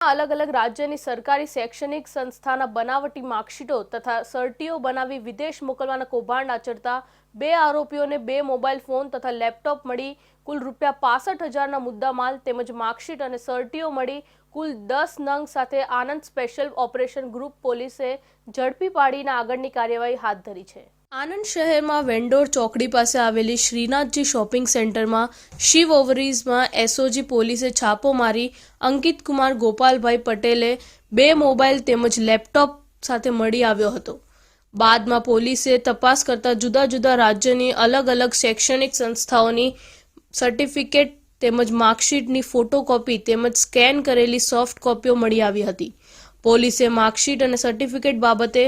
અલગ અલગ રાજ્યની સરકારી શૈક્ષણિક સંસ્થાના બનાવટી માર્કશીટો તથા સર્ટીઓ બનાવી વિદેશ મોકલવાના કૌભાંડ આચરતા બે આરોપીઓને બે મોબાઈલ ફોન તથા લેપટોપ મળી કુલ રૂપિયા પાસઠ હજારના મુદ્દામાલ તેમજ માર્કશીટ અને સર્ટીઓ મળી કુલ દસ નંગ સાથે આનંદ સ્પેશિયલ ઓપરેશન ગ્રુપ પોલીસે ઝડપી પાડીને આગળની કાર્યવાહી હાથ ધરી છે. આનંદ શહેરમાં વેન્ડોર ચોકડી પાસે આવેલી શ્રીનાથજી શોપિંગ સેન્ટરમાં શિવ ઓવરીઝમાં એસઓજી પોલીસે છાપો મારી અંકિત કુમાર ગોપાલભાઈ પટેલે બે મોબાઈલ તેમજ લેપટોપ સાથે મળી આવ્યો હતો. બાદમાં પોલીસે તપાસ કરતા જુદા જુદા રાજ્યની અલગ અલગ શૈક્ષણિક સંસ્થાઓની સર્ટિફિકેટ તેમજ માર્કશીટની ફોટોકોપી તેમજ સ્કેન કરેલી સોફ્ટ કોપીઓ મળી આવી હતી. પોલીસે માર્કશીટ અને સર્ટિફિકેટ બાબતે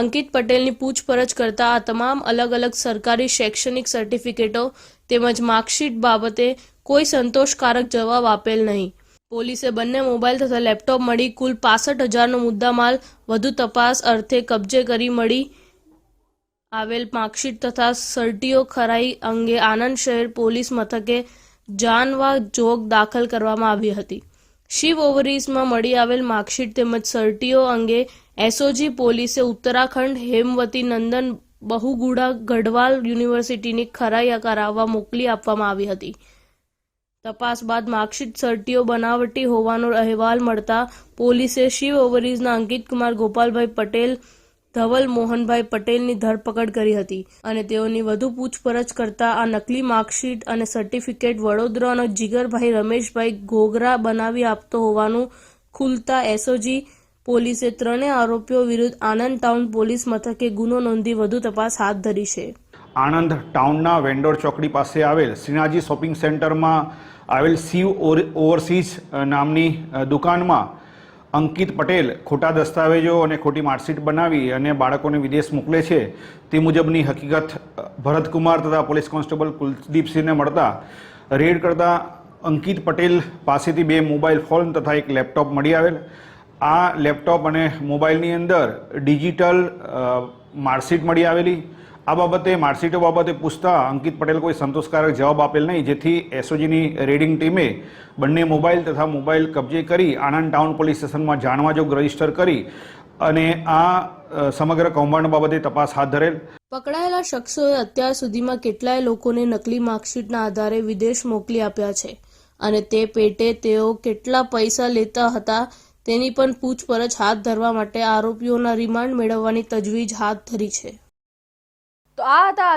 અંકિત પટેલની પૂછપરછ કરતા આ તમામ અલગ અલગ સરકારી શૈક્ષણિક સર્ટિફિકેટો તેમજ માર્કશીટ બાબતે કોઈ સંતોષકારક જવાબ આપેલ નહીં. પોલીસે બંને મોબાઈલ તથા લેપટોપ મળી કુલ પાસઠ હજારનો મુદ્દામાલ વધુ તપાસ અર્થે કબજે કરી મળી આવેલ માર્કશીટ તથા સર્ટીઓ ખરાઈ અંગે આનંદ શહેર પોલીસ મથકે જાનવા જોગ દાખલ કરવામાં આવી હતી. શિવ ઓવરીઝમાં મળી આવેલ માર્કશીટ તેમજ સર્ટીઓ અંગે એસઓજી પોલીસે ઉત્તરાખંડ હેમવતી નંદન બહુગુડા ગઢવાલ યુનિવર્સિટીની ખરાઈ કરાવવા મોકલી આપવામાં આવી હતી. તપાસ બાદ માર્કશીટ સર્ટીઓ બનાવટી હોવાનો અહેવાલ મળતા પોલીસે શિવ ઓવરીઝના અંકિત કુમાર ગોપાલભાઈ પટેલ ધવલ મોહનભાઈ પટેલની ધરપકડ કરી હતી અને તેઓની વધુ પૂછપરછ કરતા આ નકલી માર્કશીટ અને સર્ટિફિકેટ વડોદરાનો જીગરભાઈ રમેશભાઈ ઘોઘરા બનાવી આપતો હોવાનું ખુલતા એસઓજી પોલીસે ત્રણેય આરોપીઓ વિરુદ્ધ આનંદ ટાઉન પોલીસ મથકે ગુનો નોંધી વધુ તપાસ હાથ ધરી છે. આણંદ ટાઉનના વેન્ડોર ચોકડી પાસે આવેલ શ્રીનાજી શોપિંગ સેન્ટરમાં આવેલ શિવ ઓવરસીઝ નામની દુકાનમાં અંકિત પટેલ ખોટા દસ્તાવેજો અને ખોટી માર્કશીટ બનાવી અને બાળકોને વિદેશ મોકલે છે, તે મુજબની હકીકત ભરતકુમાર તથા પોલીસ કોન્સ્ટેબલ કુલદીપસિંહને મળતા રેડ કરતા અંકિત પટેલ પાસેથી બે મોબાઈલ ફોન તથા એક લેપટોપ મળી આવેલ. આ લેપટોપ અને મોબાઈલની અંદર ડિજિટલ માર્કશીટ મળી આવેલી. આ બાબતે માર્કશીટો બાબતે પૂછતા અંકિત પટેલ કોઈ સંતોષકારક જવાબ આપેલ નહીં, જેથી એસઓજીની રેડિંગ ટીમે બંને મોબાઈલ તથા મોબાઈલ કબજે કરી આણંદ ટાઉન પોલીસ સ્ટેશનમાં જાણવાજોગ રજિસ્ટર કરી અને આ સમગ્ર કૌભાંડ બાબતે તપાસ હાથ ધરેલ. પકડાયેલા શખ્સોએ અત્યાર સુધીમાં કેટલાય લોકોને નકલી માર્કશીટના આધારે વિદેશ મોકલી આપ્યા છે અને તે પેટે તેઓ કેટલા પૈસા લેતા હતા તેની પણ પૂછપરછ હાથ ધરવા માટે આરોપીઓના રિમાન્ડ મેળવવાની તજવીજ હાથ ધરી છે. તો આ હતા